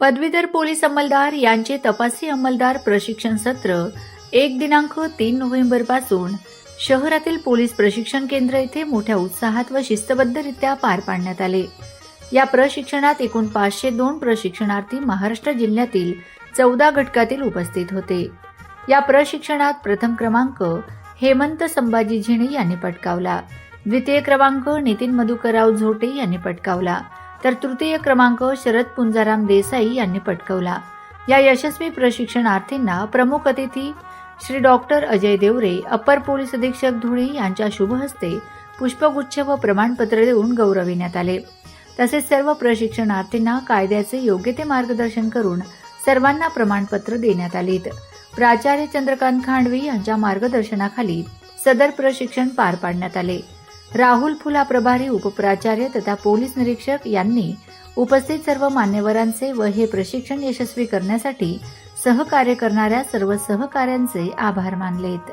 पदवीधर पोलीस अंमलदार यांचे तपासी अंमलदार प्रशिक्षण सत्र एक दिनांक तीन नोव्हेंबरपासून शहरातील पोलीस प्रशिक्षण केंद्र येथे मोठ्या उत्साहात व शिस्तबद्धरित्या पार पाडण्यात आले. या प्रशिक्षणात एकूण पाचशे दोन प्रशिक्षणार्थी महाराष्ट्र जिल्ह्यातील चौदा घटकातील उपस्थित होते. या प्रशिक्षणात प्रथम क्रमांक हेमंत संभाजी झिणे यांनी पटकावला. द्वितीय क्रमांक नितीन मधुकरराव झोटे यांनी पटकावला. तर तृतीय क्रमांक शरद पुंजाराम देसाई यांनी पटकवला. या यशस्वी प्रशिक्षणार्थींना प्रमुख अतिथी Shri doctor Ajay Deore upper police अधीक्षक धुळे यांच्या शुभहस्ते पुष्पगुच्छ व प्रमाणपत्र देऊन गौरविण्यात आले. तसेच सर्व प्रशिक्षणार्थींना कायद्याचे योग्य ते मार्गदर्शन करून सर्वांना प्रमाणपत्र देण्यात आलीत. प्राचार्य चंद्रकांत खांडवी यांच्या मार्गदर्शनाखाली सदर प्रशिक्षण पार पाडण्यात आले. राहुल फुला प्रभारी उपप्राचार्य तथा पोलीस निरीक्षक यांनी उपस्थित सर्व मान्यवरांचे व हे प्रशिक्षण यशस्वी करण्यासाठी सहकार्य करणाऱ्या सर्व सहकाऱ्यांचे आभार मानलेत.